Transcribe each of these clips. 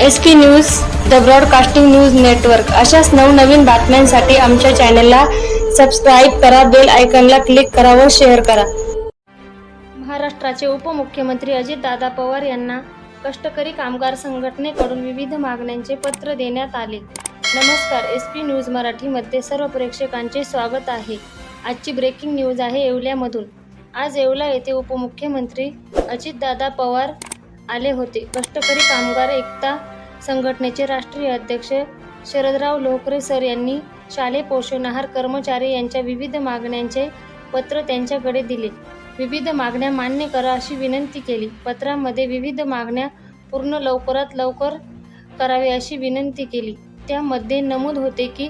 S P news the broadcasting news network. अशाच नवनवीन बातम्यांसाठी आमच्या चॅनलला सबस्क्राईब करा बेल आयकनला क्लिक करा व शेअर करा. महाराष्ट्राचे उपमुख्यमंत्री अजितदादा पवार यांना कष्टकरी कामगार संघटनेकडून विविध मागण्यांचे पत्र देण्यात आले. नमस्कार एस पी न्यूज मराठीमध्ये सर्व प्रेक्षकांचे स्वागत आहे. आजची ब्रेकिंग न्यूज आहे येवल्यामधून. आज येवला येथे उपमुख्यमंत्री अजितदादा पवार आले होते. कष्टकरी कामगार एकता संघटनेचे राष्ट्रीय अध्यक्ष शरदराव लोकरे सर यांनी शालेय पोषण आहार कर्मचारी यांच्या विविध मागण्यांचे पत्र त्यांच्याकडे दिले. विविध मागण्या मान्य करा अशी विनंती केली. पत्रामध्ये विविध मागण्या पूर्ण लवकरात लवकर करावे अशी विनंती केली. त्यामध्ये नमूद होते की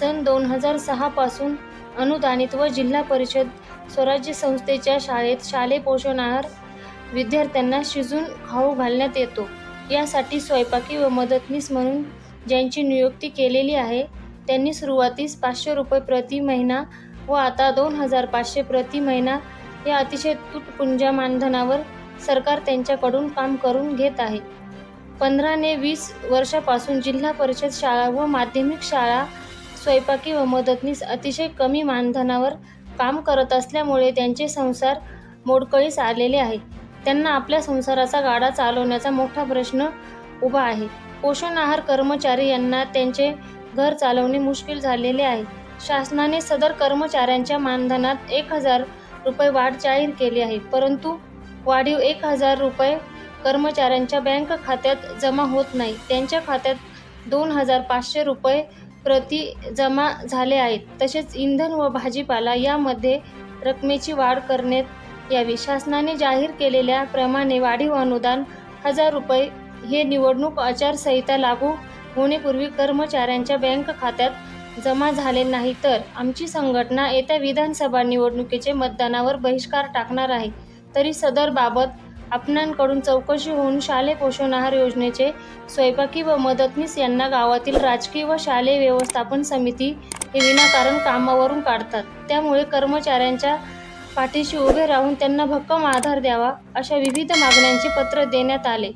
सन दोन हजार सहापासून अनुदानित व जिल्हा परिषद स्वराज्य संस्थेच्या शाळेत शालेय पोषण आहार विद्यार्थ्यांना शिजून खाऊ घालण्यात येतो. यासाठी स्वयंपाकी व मदतनीस म्हणून ज्यांची नियुक्ती केलेली आहे त्यांनी सुरुवातीस पाचशे रुपये प्रति महिना व आता दोन हजार पाचशे प्रति महिना या अतिशय तुटपुंजा मानधनावर सरकार त्यांच्याकडून काम करून घेत आहे. पंधराने वीस वर्षापासून जिल्हा परिषद शाळा व माध्यमिक शाळा स्वयंपाकी व मदतनीस अतिशय कमी मानधनावर काम करत असल्यामुळे त्यांचे संसार मोडकळीस आलेले आहे. त्यांना आपल्या संसाराचा गाडा चालवण्याचा मोठा प्रश्न उभा आहे. पोषण आहार कर्मचारी यांना त्यांचे घर चालवणे मुश्किल झालेले आहे. शासनाने सदर कर्मचाऱ्यांच्या मानधनात एक हजार रुपये वाढ जाहीर केली आहे. परंतु वाढीव एक हजार रुपये कर्मचाऱ्यांच्या बँक खात्यात जमा होत नाही. त्यांच्या खात्यात दोन हजार पाचशे रुपये प्रति जमा झाले आहेत. तसेच इंधन व भाजीपाला यामध्ये रकमेची वाढ करण्यात यावी शासनाने जाहीर केलेल्या प्रमाणे वाढीव अनुदान हजार रुपये हे निवडणूक आचारसंहिता लागू होण्यापूर्वी कर्मचाऱ्यांच्या बँक खात्यात जमा झाले नाही तर आमची संघटना येत्या विधानसभा निवडणुकीचे मतदानावर बहिष्कार टाकणार आहे. तरी सदर बाबत आपणांकडून चौकशी होऊन शालेय पोषण आहार योजनेचे स्वयंपाकी व मदतनीस यांना गावातील राजकीय व शालेय व्यवस्थापन समिती हे विनाकारण कामावरून काढतात. त्यामुळे कर्मचाऱ्यांच्या पाठीशी उभे राहून त्यांना भक्कम आधार द्यावा अशा विविध मागण्यांचे पत्र देण्यात आले.